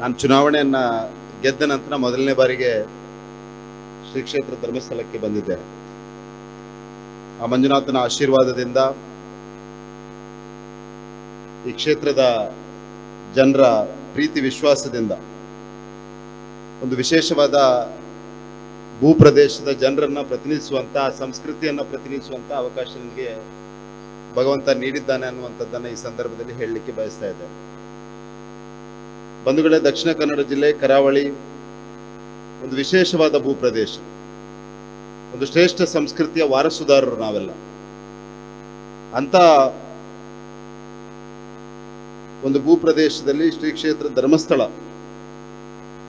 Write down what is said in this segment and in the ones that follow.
ನಾನು ಚುನಾವಣೆಯನ್ನ ಗೆದ್ದ ನಂತರ ಮೊದಲನೇ ಬಾರಿಗೆ ಶ್ರೀ ಕ್ಷೇತ್ರ ಧರ್ಮಸ್ಥಳಕ್ಕೆ ಬಂದಿದ್ದೆ. ಆ ಮಂಜುನಾಥನ ಆಶೀರ್ವಾದದಿಂದ ಈ ಕ್ಷೇತ್ರದ ಜನರ ಪ್ರೀತಿ ವಿಶ್ವಾಸದಿಂದ ಒಂದು ವಿಶೇಷವಾದ ಭೂಪ್ರದೇಶದ ಜನರನ್ನ ಪ್ರತಿನಿಧಿಸುವಂತ, ಸಂಸ್ಕೃತಿಯನ್ನ ಪ್ರತಿನಿಧಿಸುವಂತ ಅವಕಾಶ ನನಗೆ ಭಗವಂತ ನೀಡಿದ್ದಾನೆ ಅನ್ನುವಂಥದ್ದನ್ನ ಈ ಸಂದರ್ಭದಲ್ಲಿ ಹೇಳಲಿಕ್ಕೆ ಬಯಸ್ತಾ ಇದ್ದೆ. ಬಂಧುಗಳೇ ದಕ್ಷಿಣ ಕನ್ನಡ ಜಿಲ್ಲೆ ಕರಾವಳಿ, ಒಂದು ವಿಶೇಷವಾದ ಭೂಪ್ರದೇಶ. ಒಂದು ಶ್ರೇಷ್ಠ ಸಂಸ್ಕೃತಿಯ ವಾರಸುದಾರರು ನಾವೆಲ್ಲ. ಅಂತ ಒಂದು ಭೂಪ್ರದೇಶದಲ್ಲಿ ಶ್ರೀ ಕ್ಷೇತ್ರ ಧರ್ಮಸ್ಥಳ.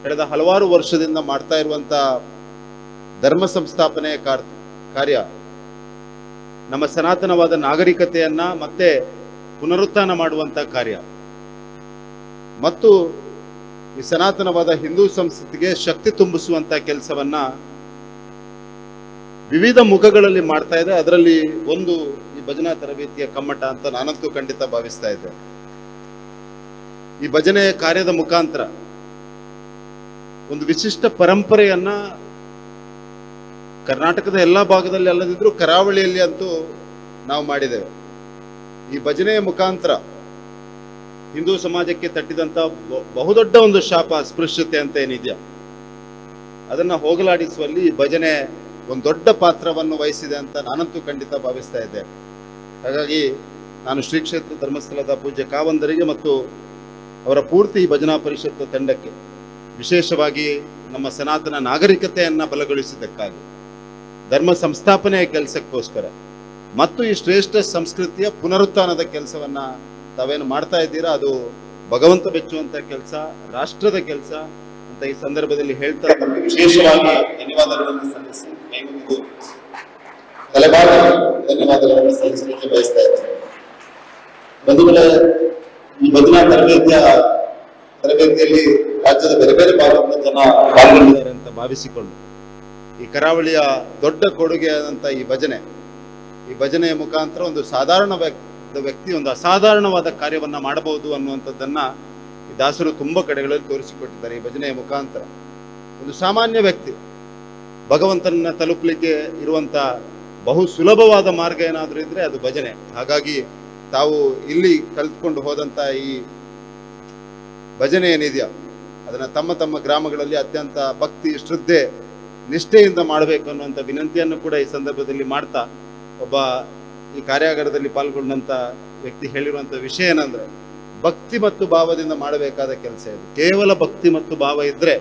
ಕಳೆದ ಹಲವಾರು ವರ್ಷದಿಂದ ಮಾಡ್ತಾ ಇರುವಂತ ಧರ್ಮ ಸಂಸ್ಥಾಪನೆಯ ಕಾರ್- ಕಾರ್ಯ, ನಮ್ಮ ಸನಾತನವಾದ ನಾಗರಿಕತೆಯನ್ನ ಮತ್ತೆ ಪುನರುತ್ಥಾನ ಮಾಡುವಂತ ಕಾರ್ಯ. ಮತ್ತು ಈ ಸನಾತನವಾದ ಹಿಂದೂ ಸಂಸ್ಕೃತಿಗೆ ಶಕ್ತಿ ತುಂಬಿಸುವಂತ ಕೆಲಸವನ್ನ ವಿವಿಧ ಮುಖಗಳಲ್ಲಿ ಮಾಡ್ತಾ ಇದೆ. ಅದರಲ್ಲಿ ಒಂದು ಈ ಭಜನಾ ತರಬೇತಿಯ ಕಮ್ಮಟ ಅಂತ ನಾನಂತೂ ಖಂಡಿತ ಭಾವಿಸ್ತಾ ಇದ್ದೆ. ಈ ಭಜನೆ ಕಾರ್ಯದ ಮುಖಾಂತರ ಒಂದು ವಿಶಿಷ್ಟ ಪರಂಪರೆಯನ್ನ ಕರ್ನಾಟಕದ ಎಲ್ಲಾ ಭಾಗದಲ್ಲಿ ಅಲ್ಲದಿದ್ರೂ ಕರಾವಳಿಯಲ್ಲಿ ಅಂತೂ ನಾವು ಮಾಡಿದ್ದೇವೆ. ಈ ಭಜನೆಯ ಮುಖಾಂತರ ಹಿಂದೂ ಸಮಾಜಕ್ಕೆ ತಟ್ಟಿದಂತ ಬಹುದೊಡ್ಡ ಒಂದು ಶಾಪ ಅಸ್ಪೃಶ್ಯತೆ ಅಂತ ಏನಿದೆಯಾ? ಅದನ್ನ ಹೋಗಲಾಡಿಸುವಲ್ಲಿ ಭಜನೆ ಒಂದು ದೊಡ್ಡ ಪಾತ್ರವನ್ನು ವಹಿಸಿದೆ ಅಂತ ನಾನಂತೂ ಖಂಡಿತ ಭಾವಿಸ್ತಾ ಇದ್ದೆ. ಹಾಗಾಗಿ ನಾನು ಶ್ರೀ ಕ್ಷೇತ್ರ ಧರ್ಮಸ್ಥಳದ ಪೂಜ್ಯ ಕಾವಂದರಿಗೆ ಮತ್ತು ಅವರ ಪೂರ್ತಿ ಭಜನಾ ಪರಿಷತ್ ತಂಡಕ್ಕೆ ವಿಶೇಷವಾಗಿ ನಮ್ಮ ಸನಾತನ ನಾಗರಿಕತೆಯನ್ನ ಬಲಗೊಳಿಸಿದ್ದಕ್ಕಾಗಿ, ಧರ್ಮ ಸಂಸ್ಥಾಪನೆಯ ಕೆಲಸಕ್ಕೋಸ್ಕರ ಮತ್ತು ಈ ಶ್ರೇಷ್ಠ ಸಂಸ್ಕೃತಿಯ ಪುನರುತ್ಥಾನದ ಕೆಲಸವನ್ನ ತಾವೇನು ಮಾಡ್ತಾ ಇದ್ದೀರಾ? ಅದು ಭಗವಂತ ಬೆಚ್ಚುವಂತ ಕೆಲಸ, ರಾಷ್ಟ್ರದ ಕೆಲಸ ಅಂತ ಈ ಸಂದರ್ಭದಲ್ಲಿ ಹೇಳ್ತಾ ವಿಶೇಷವಾಗಿ ಧನ್ಯವಾದಗಳನ್ನು ಸಲ್ಲಿಸಿ. ತಲೆಬಾಗಿ ಧನ್ಯವಾದಗಳನ್ನು ಸಲ್ಲಿಸಲಿಕ್ಕೆ ಬಯಸ್ತಾ ಇದ್ದೇನೆ ಬಂಧುಗಳೇ ಈ ಭಜನಾ ತರಬೇತಿಯ, ತರಬೇತಿಯಲ್ಲಿ ರಾಜ್ಯದ ಬೇರೆ ಬೇರೆ ಭಾಗದ ಜನ ಪಾಲ್ಗೊಂಡಿದ್ದಾರೆ ಅಂತ ಭಾವಿಸಿಕೊಂಡು, ಈ ಕರಾವಳಿಯ ದೊಡ್ಡ ಕೊಡುಗೆ ಆದಂತ ಈ ಭಜನೆ, ಈ ಭಜನೆಯ ಮುಖಾಂತರ ಒಂದು ಸಾಧಾರಣ ವ್ಯಕ್ತಿ ವ್ಯಕ್ತಿ ಒಂದು ಅಸಾಧಾರಣವಾದ ಕಾರ್ಯವನ್ನ ಮಾಡಬಹುದು ಅನ್ನುವಂಥದ್ದನ್ನ ದಾಸರು ತುಂಬಾ ಕಡೆಗಳಲ್ಲಿ ತೋರಿಸಿಕೊಟ್ಟಿದ್ದಾರೆ ಈ ಭಜನೆಯ ಮುಖಾಂತರ. ಒಂದು ಸಾಮಾನ್ಯ ವ್ಯಕ್ತಿ, ಭಗವಂತನನ್ನ ತಲುಪಲಿಕ್ಕೆ ಇರುವಂತ ಬಹು ಸುಲಭವಾದ ಮಾರ್ಗ ಏನಾದರೂ ಇದ್ರೆ ಅದು ಭಜನೆ. ಹಾಗಾಗಿ ತಾವು ಇಲ್ಲಿ ಕಲ್ತ್ಕೊಂಡು ಹೋದಂತ ಈ ಭಜನೆ ಏನಿದೆಯಾ ಅದನ್ನ ತಮ್ಮ ತಮ್ಮ ಗ್ರಾಮಗಳಲ್ಲಿ ಅತ್ಯಂತ ಭಕ್ತಿ, ಶ್ರದ್ಧೆ, ನಿಷ್ಠೆಯಿಂದ ಮಾಡಬೇಕು ಅನ್ನುವಂಥ ವಿನಂತಿಯನ್ನು ಕೂಡ ಈ ಸಂದರ್ಭದಲ್ಲಿ ಮಾಡ್ತಾ ಒಬ್ಬ ಈ ಕಾರ್ಯಾಗಾರದಲ್ಲಿ ಪಾಲ್ಗೊಂಡಂತ ವ್ಯಕ್ತಿ ಹೇಳಿರುವಂತ ವಿಷಯ ಏನಂದ್ರೆ, ಭಕ್ತಿ ಮತ್ತು ಭಾವದಿಂದ ಮಾಡಬೇಕಾದ ಕೆಲಸ ಇದು. ಕೇವಲ ಭಕ್ತಿ ಮತ್ತು ಭಾವ ಇದ್ರೆ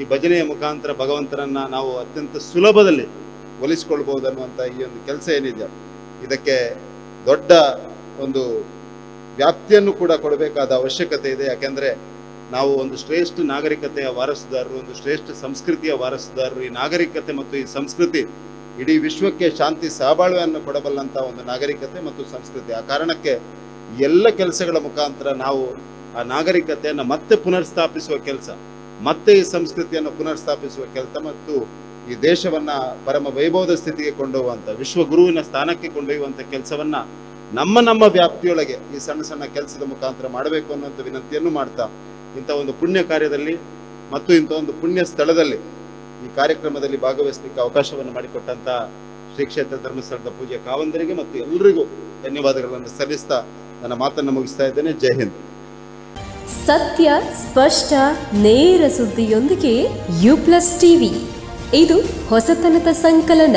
ಈ ಭಜನೆಯ ಮುಖಾಂತರ ಭಗವಂತನನ್ನ ನಾವು ಅತ್ಯಂತ ಸುಲಭದಲ್ಲಿ ಒಲಿಸಿಕೊಳ್ಬಹುದು ಅನ್ನುವಂತ ಈ ಒಂದು ಕೆಲಸ ಏನಿದೆ, ಇದಕ್ಕೆ ದೊಡ್ಡ ಒಂದು ವ್ಯಾಪ್ತಿಯನ್ನು ಕೂಡ ಕೊಡಬೇಕಾದ ಅವಶ್ಯಕತೆ ಇದೆ. ಯಾಕೆಂದ್ರೆ ನಾವು ಒಂದು ಶ್ರೇಷ್ಠ ನಾಗರಿಕತೆಯ ವಾರಸುದಾರರು, ಒಂದು ಶ್ರೇಷ್ಠ ಸಂಸ್ಕೃತಿಯ ವಾರಸುದಾರರು, ಈ ನಾಗರಿಕತೆ ಮತ್ತು ಈ ಸಂಸ್ಕೃತಿ ಇಡೀ ವಿಶ್ವಕ್ಕೆ ಶಾಂತಿ ಸಹಬಾಳ್ವೆಯನ್ನು ಕೊಡಬಲ್ಲಂತ ಒಂದು ನಾಗರಿಕತೆ ಮತ್ತು ಸಂಸ್ಕೃತಿ. ಆ ಕಾರಣಕ್ಕೆ ಎಲ್ಲ ಕೆಲಸಗಳ ಮುಖಾಂತರ ನಾವು ಆ ನಾಗರಿಕತೆಯನ್ನು ಮತ್ತೆ ಪುನರ್ಸ್ಥಾಪಿಸುವ ಕೆಲಸ, ಮತ್ತೆ ಈ ಸಂಸ್ಕೃತಿಯನ್ನು ಪುನರ್ಸ್ಥಾಪಿಸುವ ಕೆಲಸ ಮತ್ತು ಈ ದೇಶವನ್ನ ಪರಮ ವೈಭವದ ಸ್ಥಿತಿಗೆ ಕೊಂಡೊಯ್ಯುವಂತ, ವಿಶ್ವ ಗುರುವಿನ ಸ್ಥಾನಕ್ಕೆ ಕೊಂಡೊಯ್ಯುವಂತ ಕೆಲಸವನ್ನ ನಮ್ಮ ನಮ್ಮ ವ್ಯಾಪ್ತಿಯೊಳಗೆ ಈ ಸಣ್ಣ ಸಣ್ಣ ಕೆಲಸದ ಮುಖಾಂತರ ಮಾಡಬೇಕು ಅನ್ನುವಂಥ ವಿನಂತಿಯನ್ನು ಮಾಡ್ತಾ ಇಂಥ ಒಂದು ಪುಣ್ಯ ಕಾರ್ಯದಲ್ಲಿ ಮತ್ತು ಇಂಥ ಒಂದು ಪುಣ್ಯ ಸ್ಥಳದಲ್ಲಿ ಈ ಕಾರ್ಯಕ್ರಮದಲ್ಲಿ ಭಾಗವಹಿಸಲಿಕ್ಕೆ ಅವಕಾಶವನ್ನು ಮಾಡಿಕೊಟ್ಟಂತ ಶ್ರೀ ಕ್ಷೇತ್ರ ಧರ್ಮಸ್ಥಳದ ಪೂಜೆ ಕಾವಂದರಿಗೆ ಮತ್ತು ಎಲ್ಲರಿಗೂ ಧನ್ಯವಾದಗಳನ್ನು ಸಲ್ಲಿಸ್ತಾ ನನ್ನ ಮಾತನ್ನು ಮುಗಿಸ್ತಾ ಇದ್ದೇನೆ. ಜೈ ಹಿಂದ್. ಸತ್ಯ, ಸ್ಪಷ್ಟ, ನೇರ ಸುದ್ದಿಯೊಂದಿಗೆ ಯು ಪ್ಲಸ್ ಟಿವಿ. ಇದು ಹೊಸತನದ ಸಂಕಲನ.